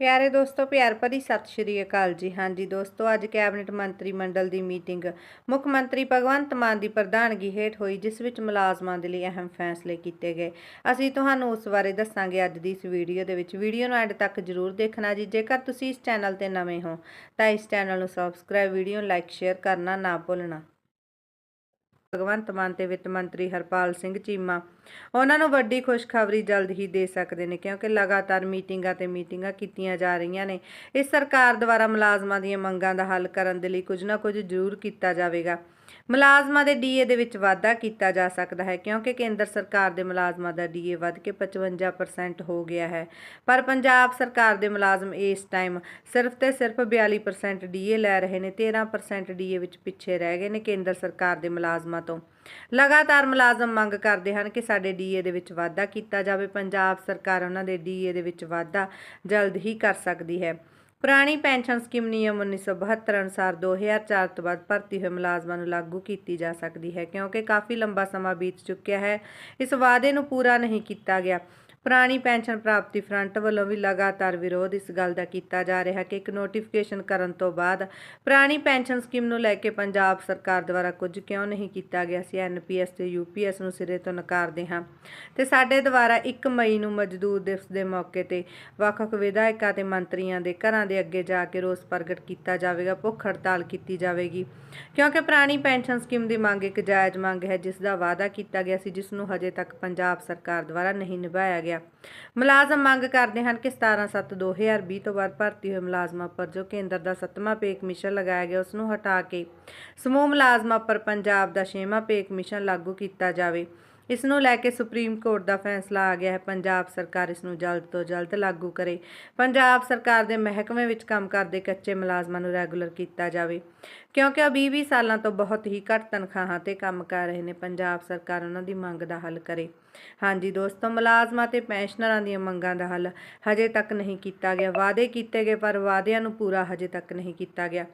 ਪਿਆਰੇ ਦੋਸਤੋ, ਪਿਆਰ ਭਰੀ ਸਤਿ ਸ਼੍ਰੀ ਅਕਾਲ ਜੀ। ਹਾਂਜੀ ਦੋਸਤੋ, ਅੱਜ ਕੈਬਨਿਟ ਮੰਤਰੀ ਮੰਡਲ ਦੀ ਮੀਟਿੰਗ ਮੁੱਖ ਮੰਤਰੀ ਭਗਵੰਤ ਮਾਨ ਦੀ ਪ੍ਰਧਾਨਗੀ ਹੇਠ ਹੋਈ, ਜਿਸ ਵਿੱਚ ਮੁਲਾਜ਼ਮਾਂ ਦੇ ਲਈ ਅਹਿਮ ਫੈਸਲੇ ਕੀਤੇ ਗਏ। ਅਸੀਂ ਤੁਹਾਨੂੰ ਉਸ ਬਾਰੇ ਦੱਸਾਂਗੇ ਅੱਜ ਦੀ ਇਸ ਵੀਡੀਓ ਦੇ ਵਿੱਚ। ਵੀਡੀਓ ਨੂੰ ਐਂਡ ਤੱਕ ਜਰੂਰ ਦੇਖਣਾ ਜੀ। ਜੇਕਰ ਤੁਸੀਂ ਇਸ ਚੈਨਲ ਤੇ ਨਵੇਂ ਹੋ, ਤਾਂ ਇਸ ਚੈਨਲ ਨੂੰ ਸਬਸਕ੍ਰਾਈਬ, ਵੀਡੀਓ ਨੂੰ ਲਾਈਕ, ਸ਼ੇਅਰ ਕਰਨਾ ਨਾ ਭੁੱਲਣਾ। ਭਗਵੰਤ ਮਾਨ ਤੇ ਵਿੱਤ ਮੰਤਰੀ ਹਰਪਾਲ ਸਿੰਘ ਚੀਮਾ ਉਹਨਾਂ ਨੂੰ ਵੱਡੀ ਖੁਸ਼ਖਬਰੀ ਜਲਦ ਹੀ ਦੇ ਸਕਦੇ ਨੇ ਕਿਉਂਕਿ ਲਗਾਤਾਰ ਮੀਟਿੰਗਾਂ ਤੇ ਮੀਟਿੰਗਾਂ ਕੀਤੀਆਂ ਜਾ ਰਹੀਆਂ ਨੇ। ਇਸ ਸਰਕਾਰ ਦੁਆਰਾ ਮੁਲਾਜ਼ਮਾਂ ਦੀਆਂ ਮੰਗਾਂ ਦਾ ਹੱਲ ਕਰਨ ਦੇ ਲਈ ਕੁਝ ਨਾ ਕੁਝ ਜ਼ਰੂਰ ਕੀਤਾ ਜਾਵੇਗਾ। ਮੁਲਾਜ਼ਮਾਂ ਦੇ ਡੀਏ ਦੇ ਵਿੱਚ ਵਾਧਾ ਕੀਤਾ ਜਾ ਸਕਦਾ ਹੈ, ਕਿਉਂਕਿ ਕੇਂਦਰ ਸਰਕਾਰ ਦੇ ਮੁਲਾਜ਼ਮਾਂ ਦਾ ਡੀਏ ਵੱਧ ਕੇ 55% ਹੋ ਗਿਆ ਹੈ। ਪਰ ਪੰਜਾਬ ਸਰਕਾਰ ਦੇ ਮੁਲਾਜ਼ਮ ਇਸ ਟਾਈਮ ਸਿਰਫ ਤੇ ਸਿਰਫ 42% ਡੀਏ ਲੈ ਰਹੇ ਨੇ 13% ਡੀਏ ਵਿੱਚ ਪਿੱਛੇ ਰਹਿ ਗਏ ਨੇ ਕੇਂਦਰ ਸਰਕਾਰ ਦੇ ਮੁਲਾਜ਼ਮਾਂ ਤੋਂ। ਲਗਾਤਾਰ ਮੁਲਾਜ਼ਮ ਮੰਗ ਕਰਦੇ ਹਨ ਕਿ ਸਾਡੇ ਡੀਏ ਦੇ ਵਿੱਚ ਵਾਧਾ ਕੀਤਾ ਜਾਵੇ। ਪੰਜਾਬ ਸਰਕਾਰ ਉਹਨਾਂ ਦੇ ਡੀਏ ਦੇ ਵਿੱਚ ਵਾਧਾ ਜਲਦ ਹੀ ਕਰ ਸਕਦੀ ਹੈ। ਪੁਰਾਣੀ ਪੈਨਸ਼ਨ ਸਕੀਮ ਨਿਯਮ 1972 ਅਨੁਸਾਰ 2004 ਤੋਂ ਬਾਅਦ ਭਰਤੀ ਹੋਏ ਮੁਲਾਜ਼ਮਾਂ ਨੂੰ ਲਾਗੂ ਕੀਤੀ ਜਾ ਸਕਦੀ ਹੈ ਕਿਉਂਕਿ ਕਾਫੀ ਲੰਬਾ ਸਮਾਂ ਬੀਤ ਚੁੱਕਿਆ ਹੈ। ਇਸ ਵਾਅਦੇ ਨੂੰ ਪੂਰਾ ਨਹੀਂ ਕੀਤਾ ਗਿਆ। ਪੁਰਾਣੀ ਪੈਨਸ਼ਨ ਪ੍ਰਾਪਤੀ ਫਰੰਟ ਵੱਲੋਂ ਵੀ ਲਗਾਤਾਰ ਵਿਰੋਧ ਇਸ ਗੱਲ ਦਾ ਕੀਤਾ ਜਾ ਰਿਹਾ ਕਿ ਇੱਕ ਨੋਟੀਫਿਕੇਸ਼ਨ ਕਰਨ ਤੋਂ ਬਾਅਦ ਪੁਰਾਣੀ ਪੈਨਸ਼ਨ ਸਕੀਮ ਨੂੰ ਲੈ ਕੇ ਪੰਜਾਬ ਸਰਕਾਰ ਦੁਆਰਾ ਕੁਝ ਕਿਉਂ ਨਹੀਂ ਕੀਤਾ ਗਿਆ ਸੀ ਐਨਪੀਐਸ ਤੇ ਯੂਪੀਐਸ ਨੂੰ ਸਿਰੇ ਤੋਂ ਨਕਾਰਦੇ ਹਾਂ। ਤੇ ਸਾਡੇ ਦੁਆਰਾ 1 ਮਈ ਨੂੰ ਮਜ਼ਦੂਰ ਦਿਵਸ ਦੇ ਮੌਕੇ ਤੇ ਵੱਖ-ਵੱਖ ਵਿਧਾਇਕਾਂ ਤੇ ਮੰਤਰੀਆਂ ਦੇ ਘਰਾਂ ਦੇ ਅੱਗੇ ਜਾ ਕੇ ਰੋਸ ਪ੍ਰਗਟ ਕੀਤਾ ਜਾਵੇਗਾ, ਭੁੱਖ ਹੜਤਾਲ ਕੀਤੀ ਜਾਵੇਗੀ। ਕਿਉਂਕਿ ਪੁਰਾਣੀ ਪੈਨਸ਼ਨ ਸਕੀਮ ਦੀ ਮੰਗ ਇੱਕ ਜਾਇਜ਼ ਮੰਗ ਹੈ, ਜਿਸ ਦਾ ਵਾਅਦਾ ਕੀਤਾ ਗਿਆ ਸੀ, ਜਿਸ ਨੂੰ ਹਜੇ ਤੱਕ ਪੰਜਾਬ ਸਰਕਾਰ ਦੁਆਰਾ ਨਹੀਂ ਨਿਭਾਇਆ ਗਿਆ। ਮੁਲਾਜ਼ਮ ਮੰਗ ਕਰਦੇ ਹਨ ਕਿ 17/7/2020 ਤੋਂ ਬਾਅਦ ਭਰਤੀ ਹੋਏ ਮੁਲਾਜ਼ਮਾਂ ਉੱਪਰ ਜੋ ਕੇਂਦਰ ਦਾ 7ਵਾਂ ਪੇ ਕਮਿਸ਼ਨ ਲਗਾਇਆ ਗਿਆ ਉਸ ਨੂੰ ਹਟਾ ਕੇ ਸਮੂਹ ਮੁਲਾਜ਼ਮਾਂ ਉੱਪਰ ਪੰਜਾਬ ਦਾ 6ਵਾਂ ਪੇ ਕਮਿਸ਼ਨ ਲਾਗੂ ਕੀਤਾ ਜਾਵੇ। ਇਸ ਨੂੰ ਲੈ ਕੇ ਸੁਪਰੀਮ ਕੋਰਟ ਦਾ ਫੈਸਲਾ ਆ ਗਿਆ ਹੈ। ਪੰਜਾਬ ਸਰਕਾਰ ਇਸ ਨੂੰ ਜਲਦ ਤੋਂ ਜਲਦ ਲਾਗੂ ਕਰੇ। ਪੰਜਾਬ ਸਰਕਾਰ ਦੇ ਮਹਿਕਮੇ ਵਿੱਚ ਕੰਮ ਕਰਦੇ ਕੱਚੇ ਮੁਲਾਜ਼ਮਾਂ ਨੂੰ ਰੈਗੂਲਰ ਕੀਤਾ ਜਾਵੇ। ਕਿਉਂਕਿ ਉਹ 20 ਸਾਲਾਂ ਤੋਂ ਬਹੁਤ ਹੀ ਘੱਟ ਤਨਖਾਹਾਂ ਤੇ ਕੰਮ ਕਰ ਰਹੇ ਨੇ, ਪੰਜਾਬ ਸਰਕਾਰ ਉਹਨਾਂ ਦੀ ਮੰਗ ਦਾ ਹੱਲ ਕਰੇ। ਹਾਂਜੀ ਦੋਸਤੋ, ਮੁਲਾਜ਼ਮਾਂ ਤੇ ਪੈਨਸ਼ਨਰਾਂ ਦੀਆਂ ਮੰਗਾਂ ਦਾ ਹੱਲ ਹਜੇ ਤੱਕ ਨਹੀਂ ਕੀਤਾ ਗਿਆ। ਵਾਅਦੇ ਕੀਤੇ ਗਏ, ਪਰ ਵਾਅਦਿਆਂ ਨੂੰ ਪੂਰਾ ਹਜੇ ਤੱਕ ਨਹੀਂ ਕੀਤਾ ਗਿਆ।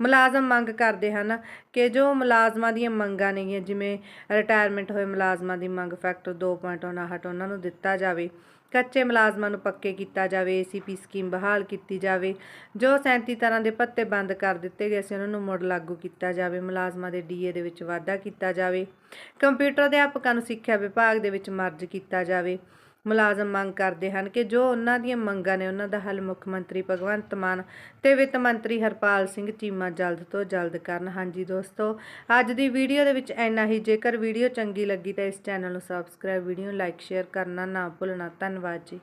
ਮੁਲਾਜ਼ਮ ਮੰਗ ਕਰਦੇ ਹਨ ਕਿ ਜੋ ਮੁਲਾਜ਼ਮਾਂ ਦੀਆਂ ਮੰਗਾਂ ਨੇਗੀਆਂ, ਜਿਵੇਂ ਰਿਟਾਇਰਮੈਂਟ ਹੋਏ ਮੁਲਾਜ਼ਮਾਂ ਦੀ ਮੰਗ ਫੈਕਟਰ 2.59 ਉਹਨਾਂ ਨੂੰ ਦਿੱਤਾ ਜਾਵੇ। ਕੱਚੇ ਮੁਲਾਜ਼ਮਾਂ ਨੂੰ ਪੱਕੇ ਕੀਤਾ ਜਾਵੇ ਏਸੀਪੀ ਸਕੀਮ ਬਹਾਲ ਕੀਤੀ ਜਾਵੇ, ਜੋ 37 ਤਰ੍ਹਾਂ ਦੇ ਪੱਤੇ ਬੰਦ ਕਰ ਦਿੱਤੇ ਗਏ ਸੀ ਉਹਨਾਂ ਨੂੰ ਮੁੜ ਲਾਗੂ ਕੀਤਾ ਜਾਵੇ, ਮੁਲਾਜ਼ਮਾਂ ਦੇ ਡੀਏ ਦੇ ਵਿੱਚ ਵਾਧਾ ਕੀਤਾ ਜਾਵੇ, ਕੰਪਿਊਟਰ ਅਧਿਆਪਕਾਂ ਨੂੰ ਸਿੱਖਿਆ ਵਿਭਾਗ ਦੇ ਵਿੱਚ ਮਰਜ ਕੀਤਾ ਜਾਵੇ ਮੁਲਾਜ਼ਮ ਮੰਗ ਕਰਦੇ ਹਨ ਕਿ ਜੋ ਉਹਨਾਂ ਦੀਆਂ ਮੰਗਾਂ ਨੇ ਉਹਨਾਂ ਦਾ ਹੱਲ ਮੁੱਖ ਮੰਤਰੀ ਭਗਵੰਤ ਮਾਨ ਤੇ ਵਿੱਤ ਮੰਤਰੀ ਹਰਪਾਲ ਸਿੰਘ ਚੀਮਾ ਜਲਦ ਤੋਂ ਜਲਦ ਕਰਨ। ਹਾਂਜੀ ਦੋਸਤੋ, ਅੱਜ ਦੀ ਵੀਡੀਓ ਦੇ ਵਿੱਚ ਇੰਨਾ ਹੀ। ਜੇਕਰ ਵੀਡੀਓ ਚੰਗੀ ਲੱਗੀ ਤਾਂ ਇਸ ਚੈਨਲ ਨੂੰ ਸਬਸਕ੍ਰਾਈਬ ਵੀਡੀਓ ਨੂੰ ਲਾਈਕ ਸ਼ੇਅਰ ਕਰਨਾ ਨਾ ਭੁੱਲਣਾ। ਧੰਨਵਾਦ ਜੀ।